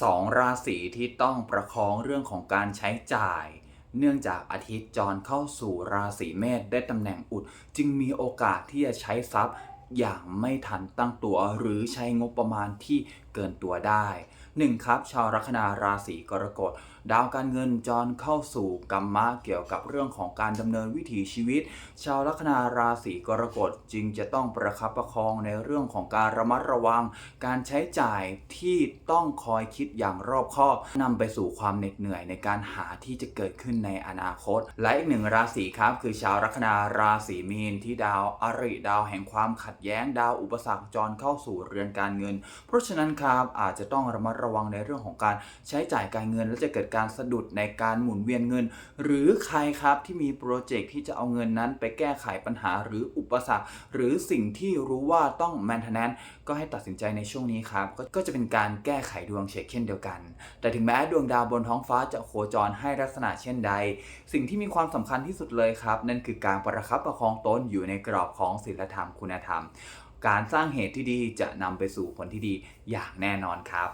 สองราศีที่ต้องประคองเรื่องของการใช้จ่าย เนื่องจากอาทิตย์จรเข้าสู่ราศีเมษได้ตำแหน่งอุด จึงมีโอกาสที่จะใช้ทรัพย์ อย่างไม่ทันตั้งตัวหรือใช้งบประมาณที่เกินตัวได้ 1. ครับ ชาวลัคนาราศีกรกฎ ดาวการเงินจรเข้าสู่กรรมะเกี่ยวกับเรื่องของการดำเนินวิถีชีวิต ชาวลัคนาราศีกรกฎจึงจะต้องประคับประคองในเรื่องของการระมัดระวัง การใช้จ่ายที่ต้องคอยคิดอย่างรอบคอบนำไปสู่ความเหน็ดเหนื่อยในการหาที่จะเกิดขึ้นในอนาคต และอีกหนึ่งราศีครับคือชาวลัคนาราศีมีนที่ดาวอริดาวแห่งความขัดแย้งดาวอุปสรรคจรเข้าสู่เรือนการเงิน เพราะฉะนั้นครับอาจจะต้องระมัดระวังในเรื่องของการใช้จ่ายการเงิน และจะเกิดการสะดุดในการหมุนเวียนเงิน หรือใครครับที่มีโปรเจกต์ที่จะเอาเงินนั้น ไปแก้ไขปัญหาหรืออุปสรรค หรือสิ่งที่รู้ว่าต้อง maintenance ก็ให้ตัดสินใจในช่วงนี้ครับกก็จะเป็นการแก้ไขดวงเช็คเช่นเดียวกัน แต่ถึงแม้ดวงดาวบนท้องฟ้าจะโคจรให้ลักษณะเช่นใด สิ่งที่มีความสำคัญที่สุดเลยครับ นั่นคือการประคับประคองตนอยู่ในกรอบของศีลธรรมคุณธรรมการสร้างเหตุที่ดีจะนำไปสู่ผลที่ดีอย่างแน่นอนครับ